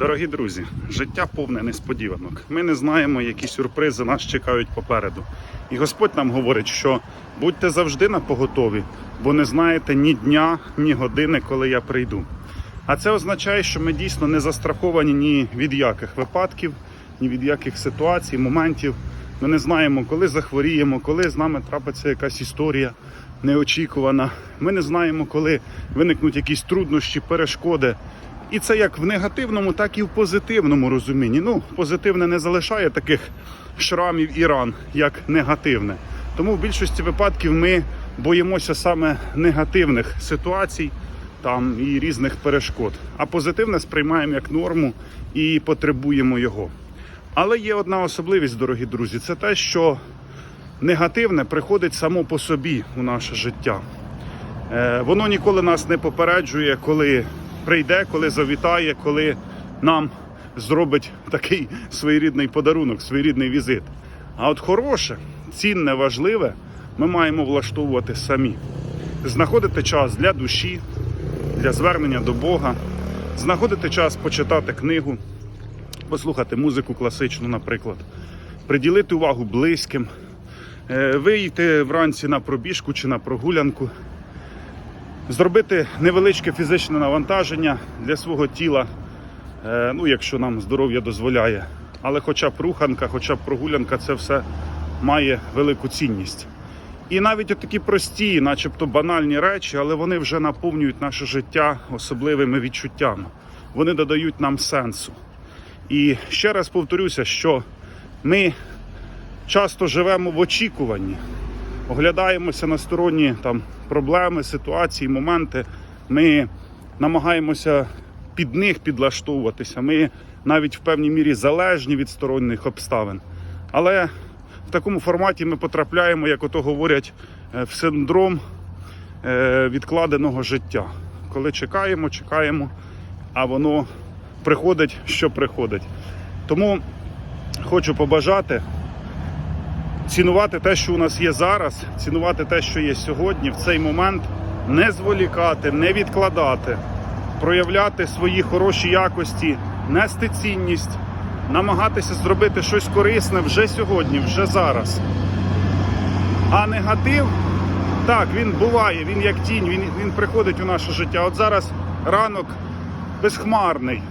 Дорогі друзі, життя повне несподіванок. Ми не знаємо, які сюрпризи нас чекають попереду. І Господь нам говорить, що будьте завжди на поготові, бо не знаєте ні дня, ні години, коли я прийду. А це означає, що ми дійсно не застраховані ні від яких випадків, ні від яких ситуацій, моментів. Ми не знаємо, коли захворіємо, коли з нами трапиться якась історія неочікувана. Ми не знаємо, коли виникнуть якісь труднощі, перешкоди. І це як в негативному, так і в позитивному розумінні. Ну, позитивне не залишає таких шрамів і ран, як негативне. Тому в більшості випадків ми боїмося саме негативних ситуацій там і різних перешкод. А позитивне сприймаємо як норму і потребуємо його. Але є одна особливість, дорогі друзі, це те, що негативне приходить само по собі у наше життя. Е, Воно ніколи нас не попереджує, коли прийде, коли завітає, коли нам зробить такий своєрідний подарунок, своєрідний візит. А от хороше, цінне, важливе, ми маємо влаштовувати самі. Знаходити час для душі, для звернення до Бога, знаходити час почитати книгу, послухати музику класичну, наприклад, приділити увагу близьким, е, вийти вранці на пробіжку чи на прогулянку, зробити невеличке фізичне навантаження для свого тіла, е, ну, якщо нам здоров'я дозволяє. Але хоча б руханка, хоча б прогулянка, це все має велику цінність. І навіть такі прості, начебто банальні речі, але вони вже наповнюють наше життя особливими відчуттями. Вони додають нам сенсу. І ще раз повторюся, що ми часто живемо в очікуванні, оглядаємося на сторонні там проблеми, ситуації, моменти. Ми намагаємося під них підлаштовуватися. Ми навіть в певній мірі залежні від сторонніх обставин. Але в такому форматі ми потрапляємо, як ото говорять, е, в синдром е, відкладеного життя. Коли чекаємо, чекаємо, а воно приходить, що приходить. Тому хочу побажати цінувати те, що у нас є зараз, цінувати те, що є сьогодні, в цей момент, не зволікати, не відкладати, проявляти свої хороші якості, нести цінність, намагатися зробити щось корисне вже сьогодні, вже зараз. А негатив, так, він буває, він як тінь, він, він приходить у наше життя. От зараз ранок безхмарний.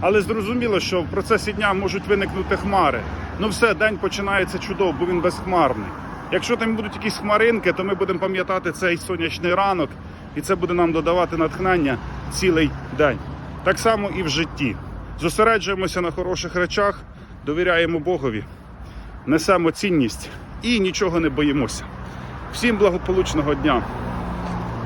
Але зрозуміло, що в процесі дня можуть виникнути хмари. Ну все, день починається чудово, бо він безхмарний. Якщо там будуть якісь хмаринки, то ми будемо пам'ятати цей сонячний ранок, і це буде нам додавати натхнення цілий день. Так само і в житті. Зосереджуємося на хороших речах, довіряємо Богові, несемо цінність і нічого не боїмося. Всім благополучного дня!